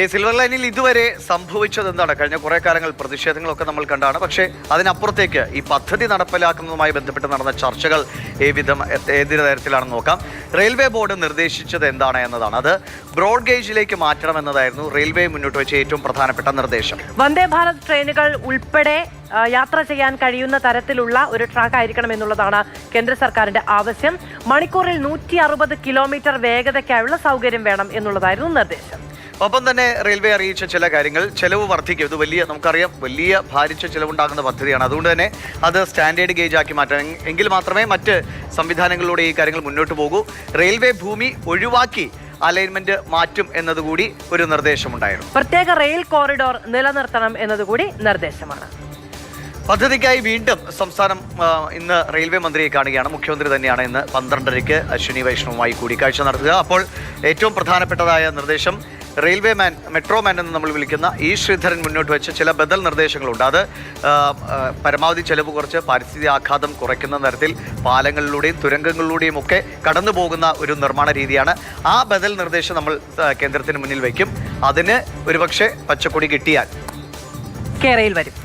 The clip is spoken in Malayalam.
ഈ സിൽവർ ലൈനിൽ ഇതുവരെ സംഭവിച്ചത് എന്താണ് കഴിഞ്ഞ കുറെ കാലങ്ങൾ പ്രതിഷേധങ്ങളൊക്കെ നമ്മൾ കണ്ടാണ്. പക്ഷേ അതിനപ്പുറത്തേക്ക് ഈ പദ്ധതി നടപ്പിലാക്കുന്നതുമായി ബന്ധപ്പെട്ട് നടന്ന ചർച്ചകൾ ഏ വിധം ഏത് തരത്തിലാണെന്ന് നോക്കാം. റെയിൽവേ ബോർഡ് നിർദ്ദേശിച്ചത് എന്താണ് എന്നതാണ്. അത് ബ്രോഡ് ഗേജിലേക്ക് മാറ്റണം എന്നതായിരുന്നു റെയിൽവേ മുന്നോട്ട് വെച്ച ഏറ്റവും പ്രധാനപ്പെട്ട നിർദ്ദേശം. വന്ദേ ഭാരത് ട്രെയിനുകൾ ഉൾപ്പെടെ യാത്ര ചെയ്യാൻ കഴിയുന്ന തരത്തിലുള്ള ഒരു ട്രാക്ക് ആയിരിക്കണം എന്നുള്ളതാണ് കേന്ദ്ര സർക്കാരിന്റെ ആവശ്യം. മണിക്കൂറിൽ നൂറ്റി കിലോമീറ്റർ വേഗതയ്ക്കായുള്ള സൗകര്യം വേണം എന്നുള്ളതായിരുന്നു നിർദ്ദേശം. ഒപ്പം തന്നെ റെയിൽവേ അറിയിച്ച ചില കാര്യങ്ങൾ ചെലവ് വർദ്ധിക്കും. ഇത് വലിയ നമുക്കറിയാം വലിയ ഭാരിച്ച ചിലവുണ്ടാകുന്ന പദ്ധതിയാണ്. അതുകൊണ്ട് തന്നെ അത് സ്റ്റാൻഡേർഡ് ഗേജ് ആക്കി മാറ്റണം എങ്കിൽ മാത്രമേ മറ്റ് സംവിധാനങ്ങളിലൂടെ ഈ കാര്യങ്ങൾ മുന്നോട്ട് പോകൂ. റെയിൽവേ ഭൂമി ഒഴിവാക്കി അലൈൻമെന്റ് മാറ്റും എന്നതുകൂടി ഒരു നിർദ്ദേശമുണ്ടായിരുന്നു. പ്രത്യേക റെയിൽ കോറിഡോർ നിലനിർത്തണം എന്നതുകൂടി നിർദ്ദേശമാണ്. പദ്ധതിക്കായി വീണ്ടും സംസ്ഥാനം ഇന്ന് റെയിൽവേ മന്ത്രിയെ കാണുകയാണ്. മുഖ്യമന്ത്രി തന്നെയാണ് ഇന്ന് പന്ത്രണ്ടരയ്ക്ക് അശ്വിനി വൈഷ്ണവുമായി കൂടിക്കാഴ്ച നടത്തുക. അപ്പോൾ ഏറ്റവും പ്രധാനപ്പെട്ടതായ നിർദ്ദേശം റെയിൽവേ മാൻ മെട്രോ മാൻ എന്ന് നമ്മൾ വിളിക്കുന്ന ഇ ശ്രീധരൻ മുന്നോട്ട് വെച്ച ചില ബദൽ നിർദ്ദേശങ്ങളുണ്ട്. അത് പരമാവധി ചെലവ് കുറച്ച് പാരിസ്ഥിതിക ആഘാതം കുറയ്ക്കുന്ന തരത്തിൽ പാലങ്ങളിലൂടെയും തുരങ്കങ്ങളിലൂടെയും ഒക്കെ കടന്നു പോകുന്ന ഒരു നിർമ്മാണ രീതിയാണ്. ആ ബദൽ നിർദ്ദേശം നമ്മൾ കേന്ദ്രത്തിന് മുന്നിൽ വയ്ക്കും അതിന് ഒരുപക്ഷെ പച്ചക്കൊടി കിട്ടിയാൽ. കേരയിൽ വരും.